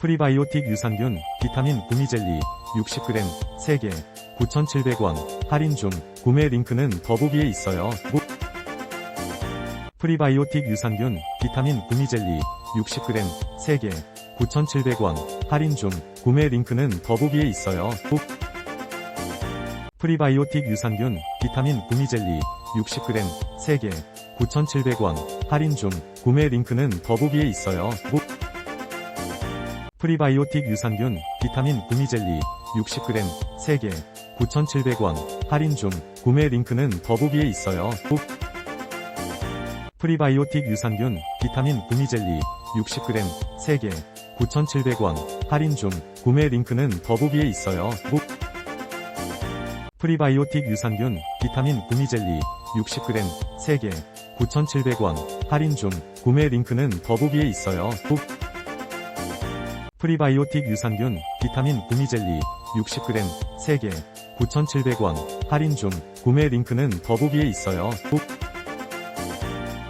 프리바이오틱 유산균, 비타민 구미젤리, 60g, 3개, 9,700원, 할인 중, 구매 링크는 더보기에 있어요. 무- 프리바이오틱 유산균, 비타민 구미젤리, 60g, 3개, 9,700원, 할인 중, 구매 링크는 더보기에 있어요. 무- 프리바이오틱 유산균, 비타민 구미젤리, 60g, 3개, 9,700원, 할인 중, 구매 링크는 더보기에 있어요. 무- 프리바이오틱 유산균, 비타민 구미젤리, 60g, 3개, 9,700원, 할인 중, 구매 링크는 더보기에 있어요. 무- 프리바이오틱 유산균, 비타민 구미젤리, 60g, 3개, 9,700원, 할인 중, 구매 링크는 더보기에 있어요. 무- 프리바이오틱 유산균, 비타민 구미젤리, 60g, 3개, 9,700원, 할인 중, 구매 링크는 더보기에 있어요. 무- 프리바이오틱 유산균, 비타민 구미젤리, 60g, 3개, 9,700원, 할인 중, 구매 링크는 더보기에 있어요. 무-